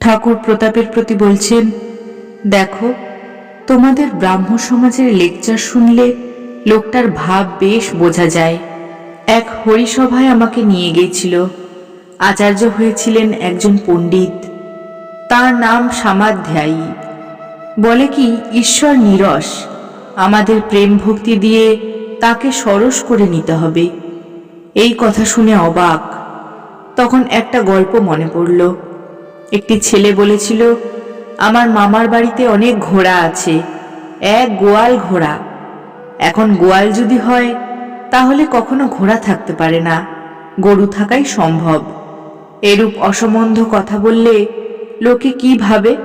ঠাকুর প্রতাপের প্রতি বলছেন, দেখো, তোমাদের ব্রাহ্ম সমাজের লেকচার শুনলে লোকটার ভাব বেশ বোঝা যায়। এক হরিসভায় আমাকে নিয়ে গিয়েছিল। আচার্য হয়েছিলেন একজন পণ্ডিত। তার নাম সামাধ্যায়ী। বলে কি, ঈশ্বর নিরস। আমাদের প্রেম ভক্তি দিয়ে তাকে সরস করে নিতে হবে। এই কথা শুনে অবাক। তখন একটা গল্প মনে পড়ল। একটি ছেলে বলেছিল, আমার মামার বাড়িতে অনেক ঘোড়া আছে, এক গোয়াল ঘোড়া। এখন গোয়াল যদি হয়, তাহলে কখনো ঘোড়া থাকতে পারে না, গরু থাকাই সম্ভব। এরূপ অসম্বন্ধ কথা বললে লোকে কি ভাবে?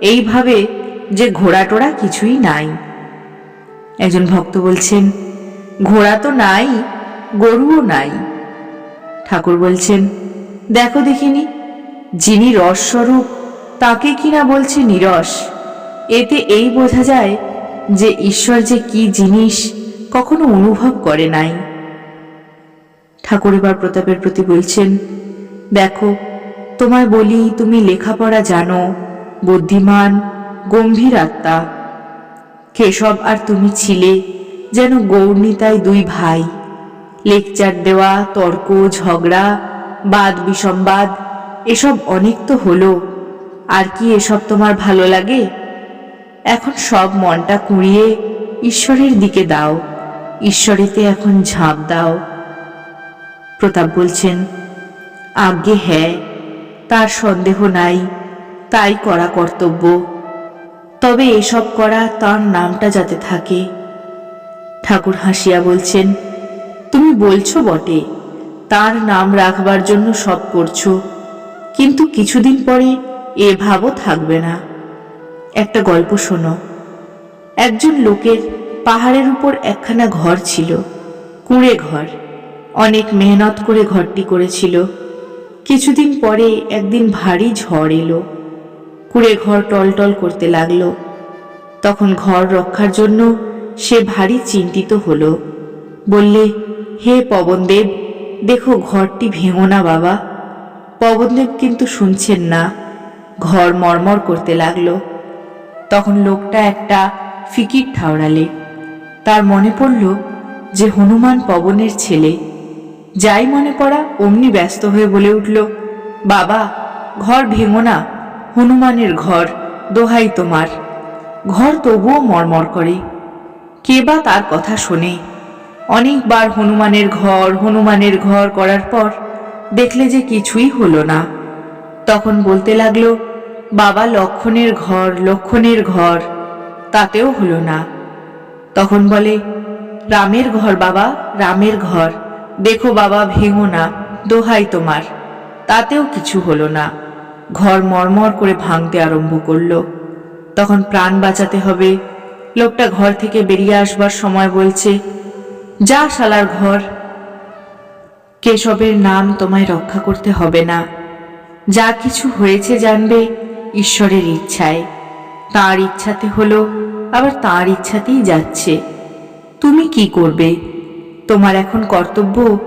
এই ভাবে যে ঘোড়া টোড়া কিছুই নাই। একজন ভক্ত বলছেন, ঘোড়া তো নাই, গরুও নাই। ঠাকুর বলছেন, দেখো দেখিনি যিনি রসস্বরূপ তাকে কিনা বলছে নিরস। এতে এই বোঝা যায় যে ঈশ্বর যে কি জিনিস কখনো অনুভব করে নাই। ঠাকুর এবার প্রতাপের প্রতি বলছেন, দেখো তোমায় বলি তুমি লেখাপড়া জানো, বুদ্ধিমান, গম্ভীর আত্মা। কেশব আর তুমি ছিলে যেন গৌরনীতায় দুই ভাই। লেকচার দেওয়া, তর্ক, ঝগড়া বাদ বিসম্বাদ এসব অনেক তো হলো। আর কি এসব তোমার ভালো লাগে? এখন সব মনটা কুড়িয়ে ঈশ্বরের দিকে দাও। ঈশ্বরেতে এখন ঝাঁপ দাও। প্রতাপ বলছেন, আজ্ঞে হ্যাঁ তার সন্দেহ নাই, তাই করা কর্তব্য। তবে এসব করা তার নামটা যাতে থাকে। ঠাকুর হাসিয়া বলছেন, তুমি বলছো বটে, তার নাম রাখবার জন্য সব করছ। কিন্তু কিছুদিন পরে এ ভাবও থাকবে না। একটা গল্প শোনো। একজন লোকের পাহাড়ের উপর একখানা ঘর ছিল, কুঁড়ে ঘর। অনেক মেহনত করে ঘরটি করেছিল। কিছুদিন পরে একদিন ভারী ঝড় এলো। কুড়ে ঘর টলটল করতে লাগল। তখন ঘর রক্ষার জন্য সে ভারী চিন্তিত হলো। বললে, হে পবনদেব, দেখো ঘরটি ভেঙো না বাবা। পবনদেব কিন্তু শুনছেন না। ঘর মরমর করতে লাগল। তখন লোকটা একটা ফিকির ঠাওরালে। তার মনে পড়ল যে হনুমান পবনের ছেলে। যাই মনে পড়া অমনি ব্যস্ত হয়ে বলে উঠল, বাবা, ঘর ভেঙো না। হনুমানের ঘর, দোহাই তোমার। ঘর তবুও মরমর করে। কে বা তার কথা শোনে। অনেকবার হনুমানের ঘর হনুমানের ঘর করার পর দেখলে যে কিছুই হলো না। তখন বলতে লাগল, বাবা লক্ষণের ঘর লক্ষণের ঘর, তাতেও হলো না। তখন বলে, রামের ঘর বাবা, রামের ঘর। দেখো বাবা, ভেঙো না, দোহাই তোমার। তাতেও কিছু হলো না। ঘর মরমর করে ভাঙতে আরম্ভ করল। তখন প্রাণ বাঁচাতে হবে। লোকটা ঘর থেকে বেরিয়ে আসবার সময় বলছে, যা শালার ঘর কেশবের নাম তোমায় রক্ষা করতে হবে না। যা কিছু হয়েছে জানবে ঈশ্বরের ইচ্ছায়। তার ইচ্ছাতে হলো, আবার তার ইচ্ছাতেই যাচ্ছে। তুমি কি করবে? তোমার এখন কর্তব্য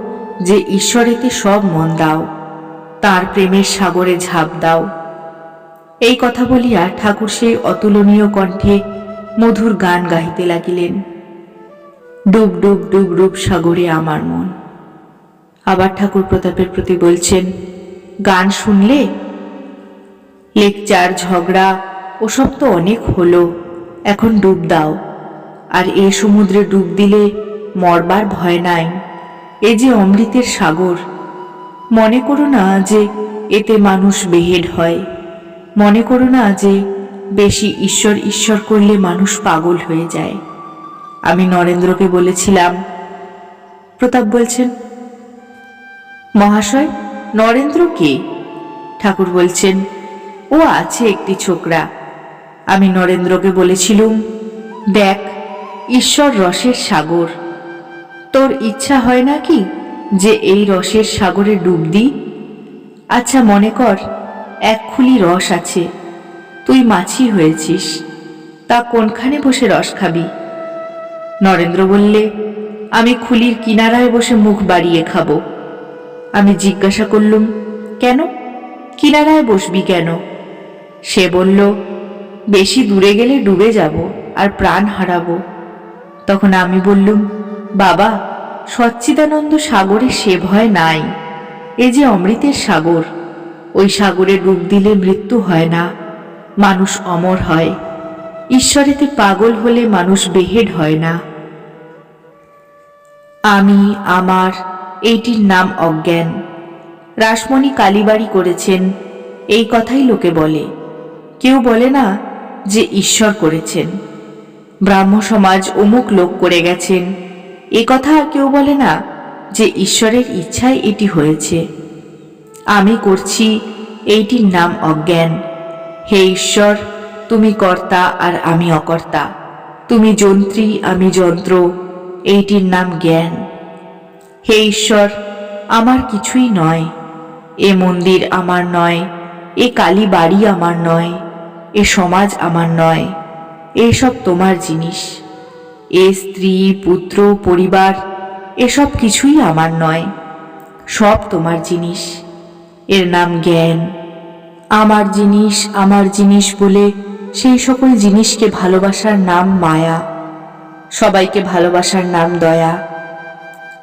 যে ঈশ্বরেতে সব মন দাও, তার প্রেমের সাগরে ঝাঁপ দাও। এই কথা বলিয়া ঠাকুর সেই অতুলনীয় কণ্ঠে মধুর গান গাহিতে লাগিলেন। ডুব ডুব ডুব রূপ সাগরে আমার মন। আবার ঠাকুর প্রতাপের প্রতি বলছেন, গান শুনলে? লেকচার, ঝগড়া, ওসব তো অনেক হলো, এখন ডুব দাও। আর এ সমুদ্রে ডুব দিলে মরবার ভয় নাই। এ যে অমৃতের সাগর, মনে করো না যে এতে মানুষ বেহেড হয়। মনে করো না যে বেশি ঈশ্বর ঈশ্বর করলে মানুষ পাগল হয়ে যায়। আমি নরেন্দ্রকে বলেছিলাম, প্রতাপ বলছেন মহাশয়, নরেন্দ্র কে? ঠাকুর বলছেন, ও আছে একটি ছোকরা। আমি নরেন্দ্রকে বলেছিলুম, দেখ, ঈশ্বর রসের সাগর। তোর ইচ্ছা হয় না কি যে এই রসের সাগরে ডুব দি? আচ্ছা মনে কর, এক খুলি রস আছে, তুই মাছি হয়েছিস, তা কোনখানে বসে রস খাবি? নরেন্দ্র বললে, আমি খুলির কিনারায় বসে মুখ বাড়িয়ে খাব। আমি জিজ্ঞাসা করলুম, কেন? কিনারায় বসবি কেন? সে বলল, বেশি দূরে গেলে ডুবে যাব আর প্রাণ হারাবো। তখন আমি বললুম, বাবা, সচ্চিদানন্দ সাগরে সে ভয় নাই। এ যে অমৃতের সাগর, ওই সাগরে ডুব দিলে মৃত্যু হয় না, মানুষ অমর হয়। ঈশ্বরেতে পাগল হলে মানুষ বেহেড হয় না। আমি, আমার এইটির নাম অজ্ঞান। রাসমণি কালীবাড়ি করেছেন, এই কথাই লোকে বলে। কেউ বলে না যে ঈশ্বর করেছেন। ব্রাহ্ম সমাজ অমুক লোক করে গেছেন। এ কথা কেউ বলে না যে ঈশ্বরের ইচ্ছায় এটি হয়েছে। আমি করছি, এইটির নাম অজ্ঞান। হে ঈশ্বর, তুমি কর্তা আর আমি অকর্তা। তুমি যন্ত্রী, আমি যন্ত্র, এইটির নাম জ্ঞান। হে ঈশ্বর, আমার কিছুই নয়। এ মন্দির আমার নয়, এ কালী বাড়ি আমার নয়, এ সমাজ আমার নয় এসব তোমার জিনিস। এ স্ত্রী, পুত্র, পরিবার এসব কিছুই আমার নয়, সব তোমার জিনিস। এর নাম জ্ঞান। আমার জিনিস আমার জিনিস বলে সেই সকল জিনিসকে ভালোবাসার নাম মায়া। সবাইকে ভালোবাসার নাম দয়া।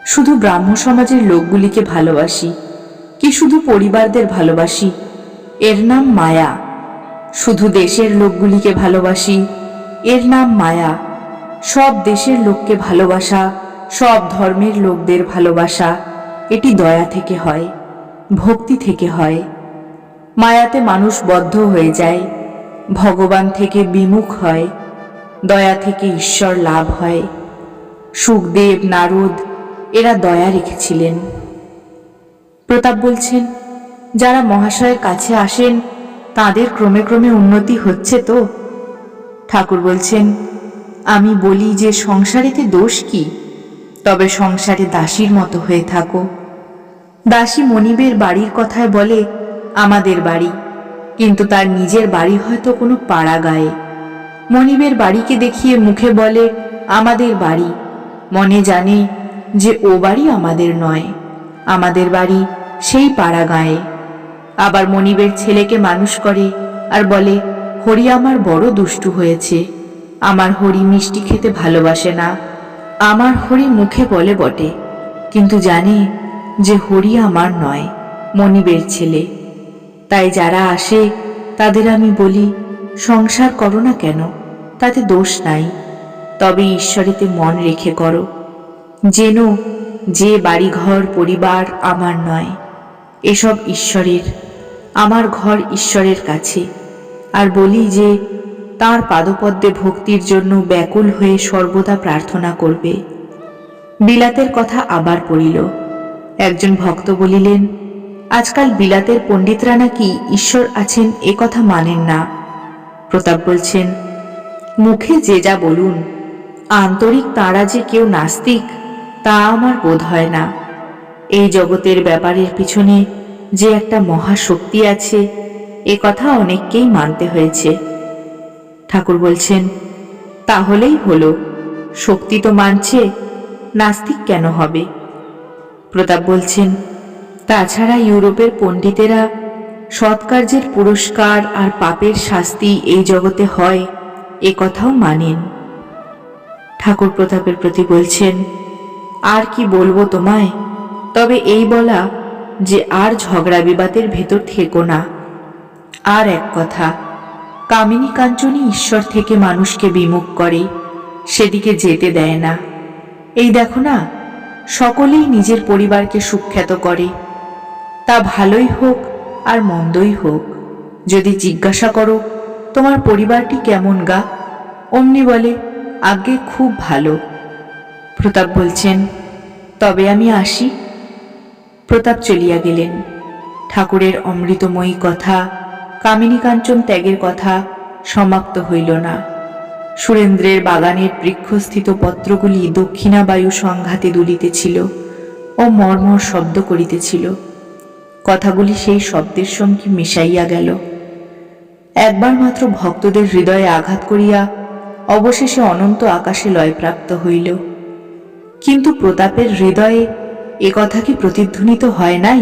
শুধু ব্রাহ্ম সমাজের লোকগুলিকে ভালোবাসি, কি শুধু পরিবারদের ভালোবাসি? এর নাম মায়া। শুধু দেশের লোকগুলিকে ভালোবাসি, এর নাম মায়া। সব দেশের লোককে ভালোবাসা, সব ধর্মের লোকদের ভালোবাসা, এটি দয়া থেকে হয়, ভক্তি থেকে হয়। মায়াতে মানুষ বদ্ধ হয়ে যায়, ভগবান থেকে বিমুখ হয়, দয়া থেকে ঈশ্বর লাভ হয়। সুখদেব, নারদ এরা দয়া রেখেছিলেন। প্রতাপ বলছেন, যারা মহাশয়ের কাছে আসেন, তাদের ক্রমে ক্রমে উন্নতি হচ্ছে তো। ঠাকুর বলছেন, আমি বলি যে সংসারেতে দোষ কি? তবে সংসারে দাসীর মতো হয়ে থাকো। দাসী মনিবের বাড়ির কথায় বলে, আমাদের বাড়ি। কিন্তু তার নিজের বাড়ি হয়তো কোনো পাড়া গায়ে মনিবের বাড়িকে দেখিয়ে মুখে বলে, আমাদের বাড়ি। মনে জানে যে ও বাড়ি আমাদের নয়, আমাদের বাড়ি সেই পাড়া গায়ে। আবার মনিবের ছেলেকে মানুষ করে আর বলে, হরি আমার বড় দুষ্টু হয়েছে, আমার হরি মিষ্টি খেতে ভালোবাসে না, আমার হরি মুখে বলে বটে, কিন্তু জানে যে হরি আমার নয়, মনিবের ছেলে। তাই যারা আসে, তাদের আমি বলি, সংসার করো না কেন, তাতে দোষ নাই, তবে ঈশ্বরেতে মন রেখে করো। যেন যে বাড়িঘর পরিবার আমার নয়, এসব ঈশ্বরের, আমার ঘর ঈশ্বরের কাছে। আর বলি যে, তার পাদপদ্মে ভক্তির জন্য ব্যাকুল হয়ে সর্বদা প্রার্থনা করবে। বিলাতের কথা আবার পড়িল। একজন ভক্ত বলিলেন, আজকাল বিলাতের পণ্ডিতরা নাকি ঈশ্বর আছেন এ কথা মানেন না। প্রতাপ বলছেন, মুখে যে যা বলুন, আন্তরিক তারা যে কেউ নাস্তিক তা আমার বোধ হয় না। এই জগতের ব্যাপারের পিছনে যে একটা মহাশক্তি আছে, এ কথা অনেককেই মানতে হয়েছে। ঠাকুর বলছেন, তাহলেই হলো। শক্তি তো মানছে, নাস্তিক কেন হবে? প্রতাপ বলছেন, তাছাড়া ইউরোপের পণ্ডিতেরা সৎকার্যের পুরস্কার আর পাপের শাস্তি এই জগতে হয়, এ কথাও মানেন। ঠাকুর প্রতাপের প্রতি বলছেন আর কি বলব তোমায়? তবে এই বলা যে আর ঝগড়া বিবাদের ভেতর থেকো না। আর এক কথা, কামিনী কাঞ্চনী ঈশ্বর থেকে মানুষকে বিমুখ করে, সেদিকে যেতে দেয় না। এই দেখো না, সকলেই নিজের পরিবারকে সুখ্যাত করে। তা ভালোই হোক আর মন্দই হোক। যদি জিজ্ঞাসা করো, তোমার পরিবারটি কেমন গা? অমনি বলে আগে খুব ভালো। প্রতাপ বলছেন, তবে আমি আসি। প্রতাপ চলিয়া গেলেন। ঠাকুরের অমৃতময়ী কথা কামিনী কাঞ্চন ত্যাগের কথা সমাপ্ত হইল না। সুরেন্দ্রের বাগানের বৃক্ষস্থিত পত্রগুলি দক্ষিণাবায়ু সংঘাতে দুলিতেছিল ও মর্মর শব্দ করিতেছিল। কথাগুলি সেই শব্দের সঙ্গে মিশাইয়া গেল। একবার মাত্র ভক্তদের হৃদয়ে আঘাত করিয়া অবশেষে অনন্ত আকাশে লয়প্রাপ্ত হইল। কিন্তু প্রতাপের হৃদয়ে এ কথা কি প্রতিধ্বনিত হয় নাই?